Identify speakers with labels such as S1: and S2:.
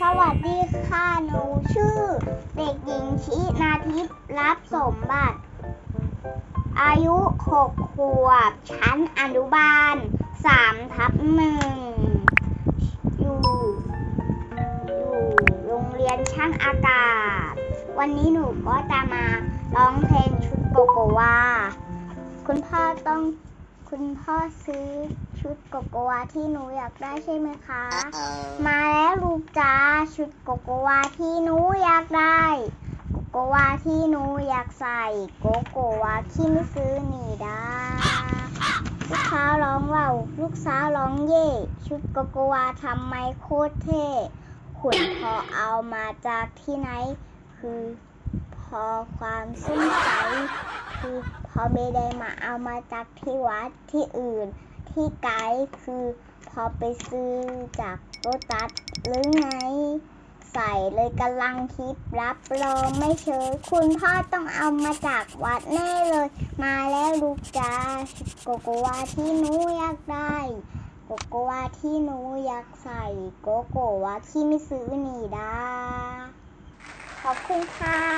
S1: สวัสดีค่ะ หนูชื่อ เด็กหญิงชินาทิพย์รับสมบัติ อายุหกขวบ ชั้นอนุบาลสามทับหนึ่งอยู่อยู่โรงเรียนช่างอากาศ วันนี้หนูก็จะมาร้องเพลงชุดโกโกวาคุณพ่อต้อง คุณพ่อซื้อชุดโกโกวาที่หนูอยากได้ใช่ไหมคะ มาแล้วลูกจ้าชุดโกโกวาที่หนูอยากได้โกโกวาที่หนูอยากใส่โกโกวาที่ไม่ซื้อหนีได้ลูกสาวร้องว่าวลูกสาวร้องเย่ ชุดโกโกวาทำไมโคตรเท่ขุนพอเอามาจากที่ไหน คือพอความสงสัย คือพอไม่ได้มาเอามาจากที่วัดที่อื่น ที่ไกด์คือพอไปซื้อจากโรตัสหรือไง ใส่เลยกำลังคิดรับรองไม่เชยคุณพ่อต้องเอามาจากวัดแน่เลย มาแล้วลูกจ้าโกโกวาที่หนูอยากได้โกโกวาที่หนูอยากใส่โกโกวาที่ไม่ซื้อหนีได้ขอบคุณค่ะ